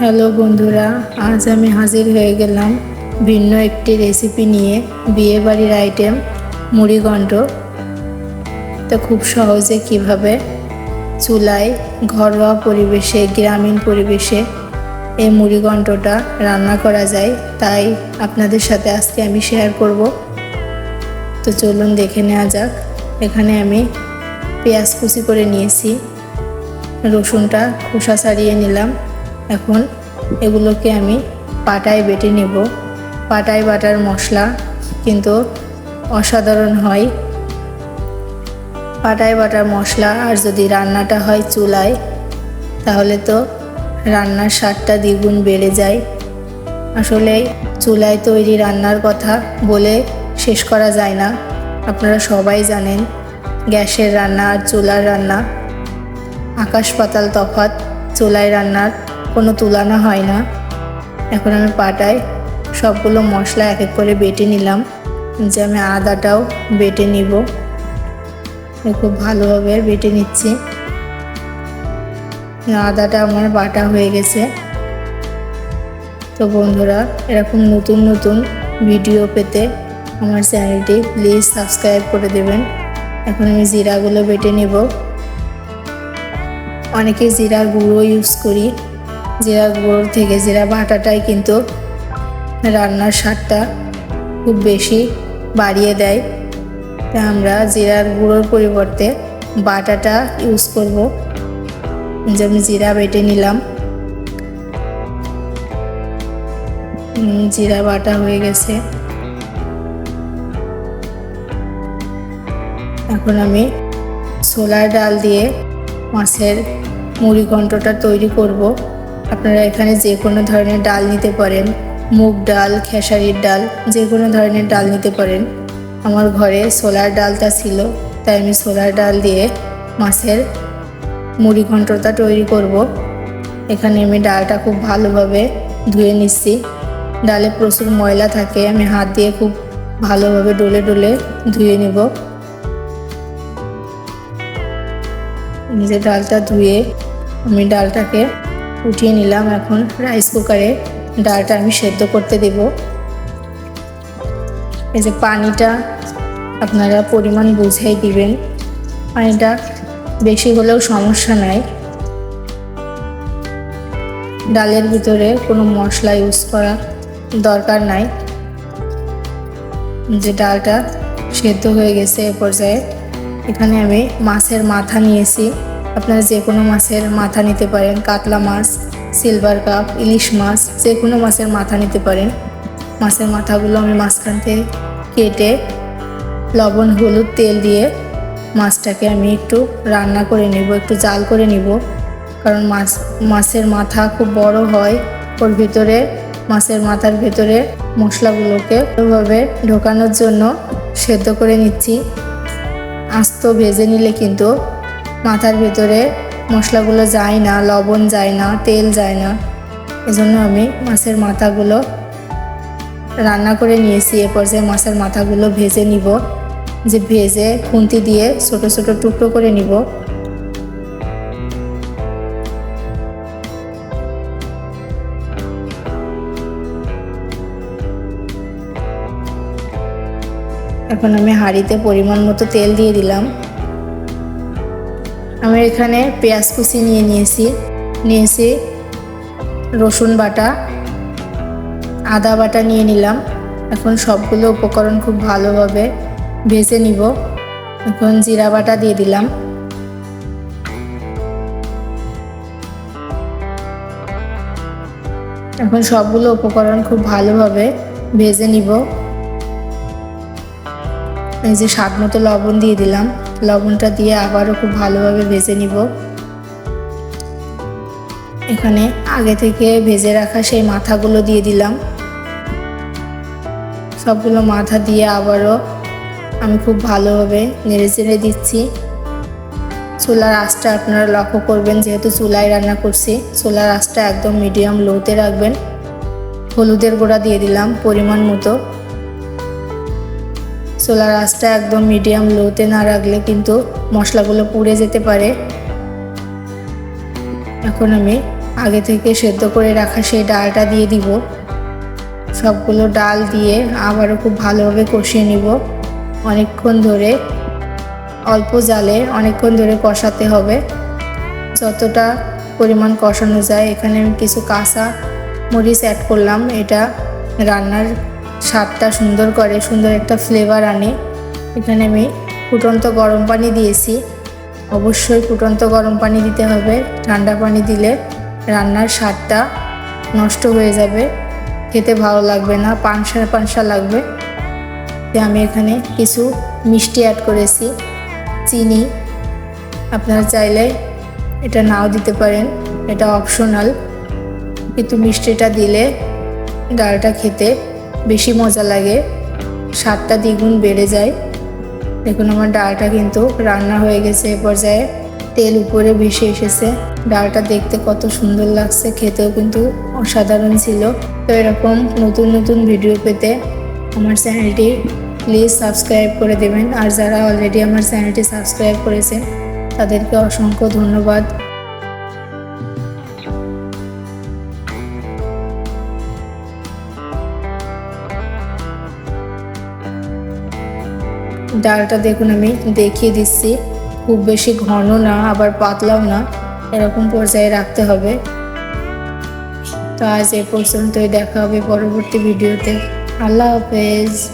Hello বন্ধুরা, আজ আমি হাজির হয়ে গেলাম ভিন্ন একটি রেসিপি নিয়ে বিয়ে বাড়ির আইটেম মুড়িঘণ্ট তো খুব সহজে কীভাবে? চুলায় ঘরোয়া পরিবেশে, গ্রামীণ পরিবেশে এই মুড়িঘণ্টটা রান্না করা যায়। তাই আপনাদের সাথে আজকে আমি শেয়ার করব। তো চলুন দেখে নেওয়া যাক। এখানে আমি পেঁয়াজ কুচি করে নিয়েছি। রসুনটা খোসা ছাড়িয়ে নিলাম। এখন এগুলোকে আমি পাটায় বেটে নেব। পাটায় বাটার মশলা কিন্তু অসাধারণ হয়। পাটায় বাটার মশলা আর যদি রান্নাটা হয় চুলায়, তাহলে তো রান্নার স্বাদটা দ্বিগুণ বেড়ে যায়। আসলে চুলায় তৈরি রান্নার কথা বলে শেষ করা যায় না। আপনারা সবাই জানেন, গ্যাসের রান্না আর চুলার রান্না। আকাশ পাতাল তফাত চুলায় রান্নার কোনো তুলনা হয় না। এখন আমি পাটায় সবগুলো মশলা এক এক করে বেটে নিলাম। যে আমি আদাটাও বেটে নিব। খুব ভালোভাবে বেটে নিচ্ছি। আদাটা আমার বাটা হয়ে গেছে। তো বন্ধুরা, এরকম নতুন নতুন ভিডিও পেতে আমার চ্যানেলটি প্লিজ সাবস্ক্রাইব করে দেবেন। এখন আমি জিরাগুলো বেটে নেব। অনেকে জিরা গুঁড়ো ইউজ করি। জিরা গুঁড়ো থেকে জিরা বাটাটাই কিন্তু রান্নার স্বাদটা খুব বেশি বাড়িয়ে দেয়। তা আমরা জিরার গুঁড়োর পরিবর্তে বাটাটা ইউজ করব। যেমন জিরা বেটে নিলাম। জিরা বাটা হয়ে গেছে। এখন আমি ছোলার ডাল দিয়ে মাছের মুড়ি ঘন্টটা তৈরি করব। আপনারা এখানে যে কোনো ধরনের ডাল নিতে পারেন, মুগ ডাল, খেসারির ডাল, যে কোনো ধরনের ডাল নিতে পারেন। আমার ঘরে সোলার ডালটা ছিল, তাই আমি সোলার ডাল দিয়ে মাছের মুড়ি ঘন্টটা তৈরি করব। এখানে আমি ডালটা খুব ভালোভাবে ধুয়ে নিচ্ছি। ডালে প্রচুর ময়লা থাকে, আমি হাত দিয়ে খুব ভালোভাবে ডলে ডলে ধুয়ে নেব। নিজের ডালটা ধুয়ে আমি ডালটাকে উঠিয়ে নিলাম এখন রাইস কুকারে ডালটা আমি সেদ্ধ করতে দেব। এই যে পানিটা আপনারা পরিমাণ বুঝাই দিবেন। পানিটা বেশি হলেও সমস্যা নাই। ডালের ভিতরে কোনো মশলা ইউজ করা দরকার নাই। যে ডালটা সেদ্ধ হয়ে গেছে এ পর্যায়ে। এখানে আমি মাছের মাথা নিয়েছি। আপনারা যে কোনো মাছের মাথা নিতে পারেন, কাতলা মাছ সিলভার কাপ ইলিশ মাছ, যে কোনো মাছের মাথা নিতে পারেন। মাছের মাথাগুলো আমি মাঝখান থেকে কেটে লবণ, হলুদ, তেল দিয়ে মাছটাকে আমি একটু রান্না করে নিব, একটু জাল করে নিব। কারণ মাছ, মাছের মাথা খুব বড় হয়, ওর ভিতরে, মাছের মাথার ভেতরে মশলাগুলোকে ভালোভাবে ঢোকানোর জন্য সেদ্ধ করে নিচ্ছি। আস্ত ভেজে নিলে কিন্তু মাথার ভেতরে মশলাগুলো যায় না, লবণ যায় না, তেল যায় না। এজন্য আমি মাছের মাথাগুলো রান্না করে নিয়েছি। এ পর্যায়ে মাছের মাথাগুলো ভেজে নিব। যে ভেজে খুন্তি দিয়ে ছোট ছোট টুকরো করে নিব। এখন আমি হাঁড়িতে পরিমাণ মতো তেল দিয়ে দিলাম। আমি এখানে পেঁয়াজ কুচি নিয়ে নিয়েছি। নিয়েছি রসুন বাটা, আদা বাটা নিয়ে নিলাম। এখন সবগুলো উপকরণ খুব ভালোভাবে ভেজে নিব। এখন জিরা বাটা দিয়ে দিলাম। এখন সবগুলো উপকরণ খুব ভালোভাবে ভেজে নিব। এই যে স্বাদ মতো লবণ দিয়ে দিলাম। লবণটা দিয়ে আবারও খুব ভালোভাবে ভেজে নিব। এখানে আগে থেকে ভেজে রাখা সেই মাথাগুলো দিয়ে দিলাম। সবগুলো মাথা দিয়ে আবারও আমি খুব ভালোভাবে নেড়ে চেড়ে দিচ্ছি। চুলার আঁচটা আপনারা লক্ষ্য করবেন, যেহেতু চুলায় রান্না করছি, চুলার আঁচটা একদম মিডিয়াম লোতে রাখবেন। হলুদের গুঁড়া দিয়ে দিলাম পরিমাণ মতো। চুলার আঁচটা একদম মিডিয়াম লোতে না রাখলে কিন্তু মশলাগুলো পুড়ে যেতে পারে। এখন আমি আগে থেকে সেদ্ধ করে রাখা সেই ডালটা দিয়ে দিব। সবগুলো ডাল দিয়ে আবারও খুব ভালোভাবে কষিয়ে নিব। অনেকক্ষণ ধরে, অল্প জালে অনেকক্ষণ ধরে কষাতে হবে। যতটা পরিমাণ কষানো যায়, এখানে আমি কিছু কাঁচা মরিচ অ্যাড করলাম। এটা রান্নার স্বাদটা সুন্দর করে, সুন্দর একটা ফ্লেভার আনে। এখানে আমি ফুটন্ত গরম পানি দিয়েছি। অবশ্যই ফুটন্ত গরম পানি দিতে হবে। ঠান্ডা পানি দিলে রান্নার স্বাদটা নষ্ট হয়ে যাবে। খেতে ভালো লাগবে না, পানসা পানসা লাগবে। আমি এখানে কিছু মিষ্টি অ্যাড করেছি। চিনি, আপনারা চাইলে এটা নাও দিতে পারেন, এটা অপশনাল কিন্তু মিষ্টিটা দিলে ডালটা খেতে বেশি মজা লাগে। স্বাদটা দ্বিগুণ বেড়ে যায়। দেখুন আমার ডালটা কিন্তু রান্না হয়ে গেছে। এ পর্যায়ে তেল উপরে ভেসে এসেছে। ডালটা দেখতে কত সুন্দর লাগছে। খেতেও কিন্তু অসাধারণ ছিল। তো এরকম নতুন নতুন ভিডিও পেতে আমার চ্যানেলটি প্লিজ সাবস্ক্রাইব করে দেবেন। আর যারা অলরেডি আমার চ্যানেলটি সাবস্ক্রাইব করেছেন, তাদেরকে অসংখ্য ধন্যবাদ। ডালটা দেখুন, আমি দেখিয়ে দিচ্ছি। খুব বেশি ঘন না, আবার পাতলাও না। এরকম পর্যায়ে রাখতে হবে। তো আজ এ পর্যন্তই দেখা হবে পরবর্তী ভিডিওতে। আল্লাহ হাফেজ।